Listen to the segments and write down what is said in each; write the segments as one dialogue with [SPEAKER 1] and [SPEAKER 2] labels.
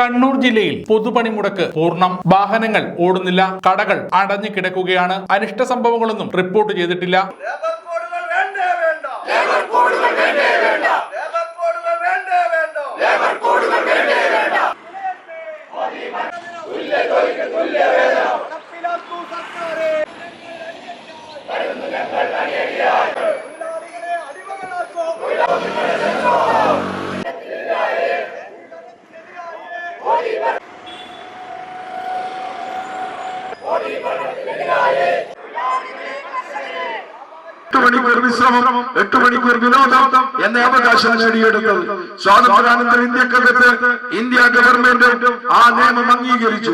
[SPEAKER 1] കണ്ണൂർ ജില്ലയിൽ പൊതുപണിമുടക്ക് പൂർണം. വാഹനങ്ങൾ ഓടുന്നില്ല. കടകൾ അടഞ്ഞു കിടക്കുകയാണ്. അനിഷ്ട സംഭവങ്ങളൊന്നും റിപ്പോർട്ട് ചെയ്തിട്ടില്ല.
[SPEAKER 2] ലേബർ കോഡുകൾ വേണ്ടേ വേണ്ട ലേബർ കോഡുകൾ വേണ്ടേ വേണ്ട ലേബർ കോഡുകൾ വേണ്ടേ വേണ്ട ലേബർ കോഡുകൾ വേണ്ടേ വേണ്ട തുല്യ ജോലിക്ക് തുല്യ വേതനം നടപ്പിലാക്കൂ സർക്കാരെ തൊഴിലാളികളെ അടിമകളാക്കൂ
[SPEAKER 3] എട്ട് മണിക്കൂർ വിശ്രമം എട്ട് മണിക്കൂർ വിനോദം എന്ന അവകാശം നേടിയെടുത്തത്. സ്വാതന്ത്ര്യാനന്തര ഇന്ത്യക്കകത്ത് ഇന്ത്യ ഗവൺമെന്റ് ആ നിയമം അംഗീകരിച്ചു.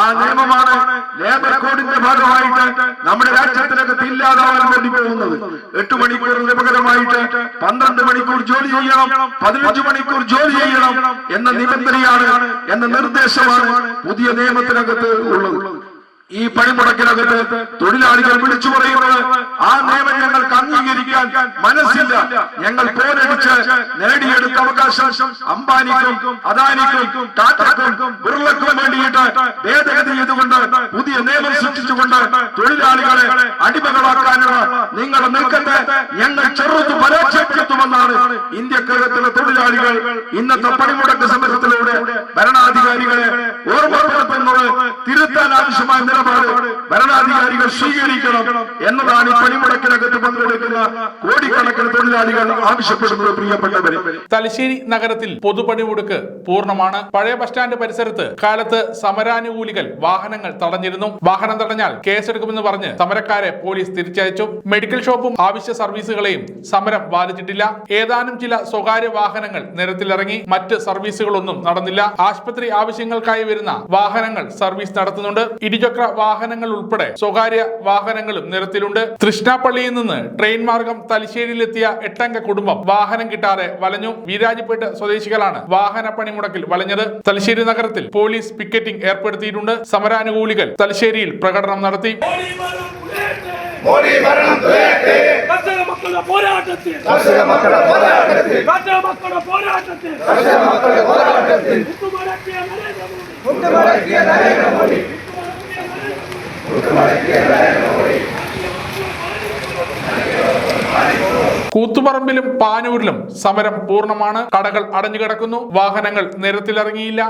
[SPEAKER 3] ആ നിയമമാണ് ലേബർ കോഡിന്റെ ഭാഗമായിട്ട് നമ്മുടെ രാജ്യത്തിനകത്ത് ഇല്ലാതാവാൻ വേണ്ടി പോകുന്നത്. എട്ട് മണിക്കൂറിന് പകരമായിട്ട് പന്ത്രണ്ട് മണിക്കൂർ ജോലി ചെയ്യണം പതിനഞ്ച് മണിക്കൂർ ജോലി ചെയ്യണം എന്ന നിബന്ധനയാണ് എന്ന നിർദ്ദേശമാണ് പുതിയ നിയമത്തിനകത്ത് ഉള്ളത്. ഈ പണിമുടക്കിനകത്ത് തൊഴിലാളികൾ വിളിച്ചു പറയുന്നത് ആ നിയമം ഞങ്ങൾക്ക് അംഗീകരിക്കാൻ മനസ്സില്ല. ഞങ്ങൾ പോരടിച്ച് നേടിയെടുത്ത അവകാശം അംബാനിക്കും അദാനിക്കും ടാറ്റക്കും ബിർളക്കും വേണ്ടിയിട്ട് ഭേദഗതി ചെയ്തുകൊണ്ട് പുതിയ നിയമം സൃഷ്ടിച്ചുകൊണ്ട് തൊഴിലാളികളെ അടിമകളാക്കാനുള്ള നിങ്ങളുടെ നീക്കത്തെ ഞങ്ങൾ ചെറുത്ത് പരാജയപ്പെടുത്തുമെന്നാണ് ഇന്ത്യക്കകത്തിലെ തൊഴിലാളികൾ ഇന്നത്തെ പണിമുടക്ക് സമരത്തിലൂടെ ഓർമ്മപ്പെടുത്തുന്നത് തിരുത്താൻ ആവശ്യമായ നിലപാട് ഭരണാധികാരികൾ സ്വീകരിക്കണം എന്നതാണ് ഈ പണിമുടക്കിനകത്ത് പങ്കെടുക്കുന്ന കോടിക്കണക്കിന് തൊഴിലാളികൾ ആവശ്യപ്പെടുന്നത് പ്രിയപ്പെട്ടവരെ.
[SPEAKER 1] തലശ്ശേരി നഗരത്തിൽ പൊതുപണിമുടക്ക് പൂർണമാണ്. പഴയ ബസ് സ്റ്റാൻഡ് പരിസരത്ത് കാലത്ത് സമരാനുകൂലികൾ വാഹനങ്ങൾ തടഞ്ഞിരുന്നു. വാഹനം തടഞ്ഞാൽ കേസെടുക്കുമെന്ന് പറഞ്ഞ് സമരക്കാരെ പോലീസ് തിരിച്ചയച്ചു. മെഡിക്കൽ ഷോപ്പും ആവശ്യ സർവീസുകളെയും സമരം ബാധിച്ചിട്ടില്ല. ഏതാനും ചില സ്വകാര്യ വാഹനങ്ങൾ നിരത്തിലിറങ്ങി. മറ്റ് സർവീസുകളൊന്നും നടന്നില്ല. ആശുപത്രി ആവശ്യങ്ങൾക്കായി വരുന്ന വാഹനങ്ങൾ സർവീസ് നടത്തുന്നുണ്ട്. ഇരുചക്ര വാഹനങ്ങൾ ഉൾപ്പെടെ സ്വകാര്യ വാഹനങ്ങളും നിരത്തിലുണ്ട്. തൃഷ്ണാപ്പള്ളിയിൽ നിന്ന് ട്രെയിൻ മാർഗം തലശ്ശേരിയിലെത്തിയ എട്ടംഗ കുടുംബം വാഹനം കിട്ടാതെ വലഞ്ഞു. വീരാജിപ്പേട്ട് സ്വദേശികളാണ് വാഹന പണിമുടക്കിൽ വലഞ്ഞത്. തലശ്ശേരി നഗരത്തിൽ പോലീസ് പിക്കറ്റിംഗ് ഏർപ്പെടുത്തിയിട്ടുണ്ട്. സമരാനുകൂലികൾ തലശ്ശേരിയിൽ പ്രകടനം നടത്തി.
[SPEAKER 4] പോരാട്ടത്തിൽ.
[SPEAKER 1] കൂത്തുപറമ്പിലും പാനൂരിലും സമരം പൂർണമാണ്. കടകൾ അടഞ്ഞു കിടക്കുന്നു വാഹനങ്ങൾ നിരത്തിലിറങ്ങിയില്ല.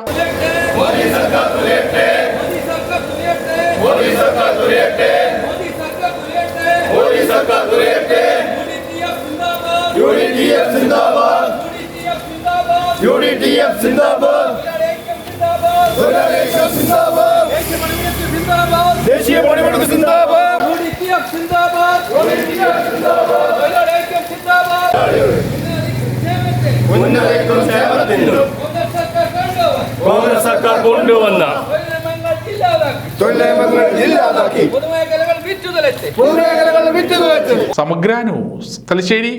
[SPEAKER 2] ദേശീയ പണിമുടക്ക് സിന്ദാബാദ്. ഉന്നതയ്ക്കും സേവനത്തിനും കോൺഗ്രസ് സർക്കാർ കൊണ്ടുവന്ന
[SPEAKER 1] സമഗ്ര ന്യൂസ് തലശ്ശേരി.